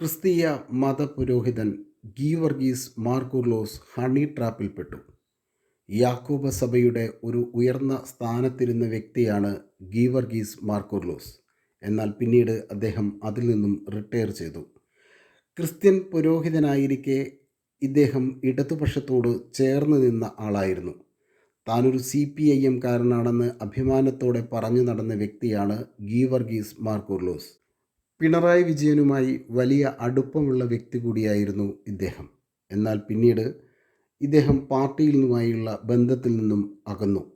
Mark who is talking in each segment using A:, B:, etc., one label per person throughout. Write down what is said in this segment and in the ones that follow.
A: ക്രിസ്തീയ മതപുരോഹിതൻ ഗീവർഗീസ് മാർക്കുർലോസ് ഹണി ട്രാപ്പിൽപ്പെട്ടു. യാക്കോബ സഭയുടെ ഒരു ഉയർന്ന സ്ഥാനത്തിരുന്ന വ്യക്തിയാണ് ഗീവർഗീസ് മാർക്കുർലോസ്. എന്നാൽ പിന്നീട് അദ്ദേഹം അതിൽ നിന്നും റിട്ടയർ ചെയ്തു. ക്രിസ്ത്യൻ പുരോഹിതനായിരിക്കെ ഇദ്ദേഹം ഇടതുപക്ഷത്തോട് ചേർന്ന് നിന്ന ആളായിരുന്നു. താനൊരു സി പി ഐ എം കാരനാണെന്ന് അഭിമാനത്തോടെ പറഞ്ഞു നടന്ന വ്യക്തിയാണ് ഗീവർഗീസ് മാർക്കുർലോസ്. പിണറായി വിജയനുമായി വലിയ അടുപ്പമുള്ള വ്യക്തി കൂടിയായിരുന്നു ഇദ്ദേഹം. എന്നാൽ പിന്നീട് ഇദ്ദേഹം പാർട്ടിയിൽ നിന്നുമായുള്ള ബന്ധത്തിൽ നിന്നും അകന്നു.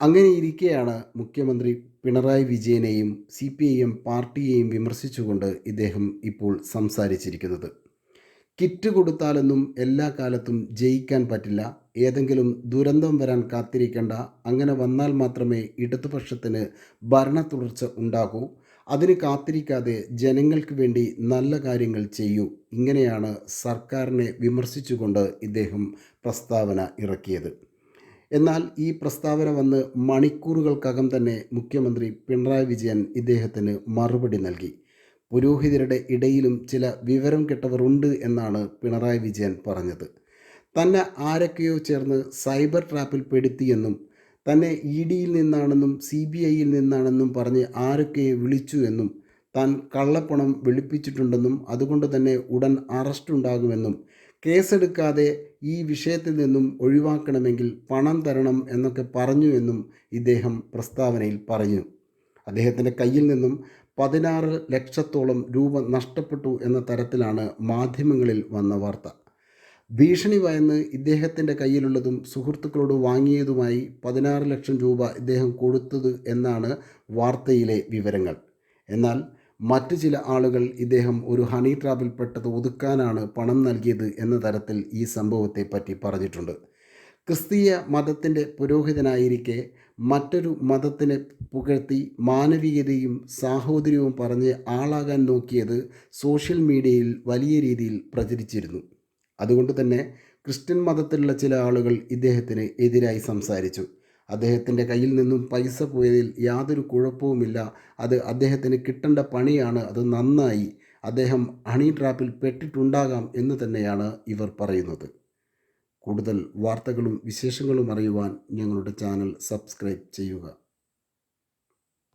A: അങ്ങനെ ഇരിക്കെയാണ് മുഖ്യമന്ത്രി പിണറായി വിജയനെയും സി പി ഐ എം പാർട്ടിയെയും വിമർശിച്ചുകൊണ്ട് ഇദ്ദേഹം ഇപ്പോൾ സംസാരിച്ചിരിക്കുന്നത്. കിറ്റ് കൊടുത്താലൊന്നും എല്ലാ കാലത്തും ജയിക്കാൻ പറ്റില്ല. ഏതെങ്കിലും ദുരന്തം വരാൻ കാത്തിരിക്കേണ്ട. അങ്ങനെ വന്നാൽ മാത്രമേ ഇടതുപക്ഷത്തിന് ഭരണ തുടർച്ച ഉണ്ടാകൂ. അതിന് കാത്തിരിക്കാതെ ജനങ്ങൾക്ക് വേണ്ടി നല്ല കാര്യങ്ങൾ ചെയ്യൂ. ഇങ്ങനെയാണ് സർക്കാരിനെ വിമർശിച്ചുകൊണ്ട് ഇദ്ദേഹം പ്രസ്താവന ഇറക്കിയത്. എന്നാൽ ഈ പ്രസ്താവന വന്ന് മണിക്കൂറുകൾക്കകം തന്നെ മുഖ്യമന്ത്രി പിണറായി വിജയൻ ഇദ്ദേഹത്തിന് മറുപടി നൽകി. പുരോഹിതരുടെ ഇടയിലും ചില വിവരം കെട്ടവർ ഉണ്ട് എന്നാണ് പിണറായി വിജയൻ പറഞ്ഞത്. തന്നെ ആരൊക്കെയോ ചേർന്ന് സൈബർ ട്രാപ്പിൽ പെടുത്തിയെന്നും തന്നെ ഇ ഡിയിൽ നിന്നാണെന്നും സി ബി ഐയിൽ നിന്നാണെന്നും പറഞ്ഞ് ആരൊക്കെ വിളിച്ചു എന്നും താൻ കള്ളപ്പണം വെളുപ്പിച്ചിട്ടുണ്ടെന്നും അതുകൊണ്ട് തന്നെ ഉടൻ അറസ്റ്റ് ഉണ്ടാകുമെന്നും കേസെടുക്കാതെ ഈ വിഷയത്തിൽ നിന്നും ഒഴിവാക്കണമെങ്കിൽ പണം തരണം എന്നൊക്കെ പറഞ്ഞു എന്നും ഇദ്ദേഹം പ്രസ്താവനയിൽ പറഞ്ഞു. അദ്ദേഹത്തിന്റെ കയ്യിൽ നിന്നും പതിനാറ് ലക്ഷത്തോളം രൂപ നഷ്ടപ്പെട്ടു എന്ന തരത്തിലാണ് മാധ്യമങ്ങളിൽ വന്ന വാർത്ത. ഭീഷണി ഭയന്ന് ഇദ്ദേഹത്തിന്റെ കയ്യിലുള്ളതും സുഹൃത്തുക്കളോട് വാങ്ങിയതുമായി പതിനാറ് ലക്ഷം രൂപ ഇദ്ദേഹം കൊടുത്തത് എന്നാണ് വാർത്തയിലെ വിവരങ്ങൾ. എന്നാൽ മറ്റു ചില ആളുകൾ ഇദ്ദേഹം ഒരു ഹണി ട്രാപ്പിൽ പെട്ടത് ഒതുക്കാനാണ് പണം നൽകിയത് എന്ന തരത്തിൽ ഈ സംഭവത്തെ പറ്റി പറഞ്ഞിട്ടുണ്ട്. ക്രിസ്തീയ മതത്തിന്റെ പുരോഹിതനായിരിക്കെ മറ്റൊരു മതത്തിനെ പുകഴ്ത്തി മാനവികതയും സാഹോദര്യവും പറഞ്ഞ് ആളാകാൻ നോക്കിയത് സോഷ്യൽ മീഡിയയിൽ വലിയ രീതിയിൽ പ്രചരിച്ചിരുന്നു. അതുകൊണ്ട് തന്നെ ക്രിസ്ത്യൻ മതത്തിലുള്ള ചില ആളുകൾ ഇദ്ദേഹത്തിന് എതിരായി സംസാരിച്ചു. അദ്ദേഹത്തിന്റെ കയ്യിൽ നിന്നും പൈസ പോയതിൽ യാതൊരു കുഴപ്പവുമില്ല. അത് അദ്ദേഹത്തിന് കിട്ടേണ്ട പണിയാണ്. അത് നന്നായി അദ്ദേഹം ഹണി ട്രാപ്പിൽ പെട്ടിട്ടുണ്ടാകാം എന്ന് തന്നെയാണ് ഇവർ പറയുന്നത്. കൂടുതൽ വാർത്തകളും വിശേഷങ്ങളും അറിയുവാൻ ഞങ്ങളുടെ ചാനൽ സബ്സ്ക്രൈബ് ചെയ്യുക.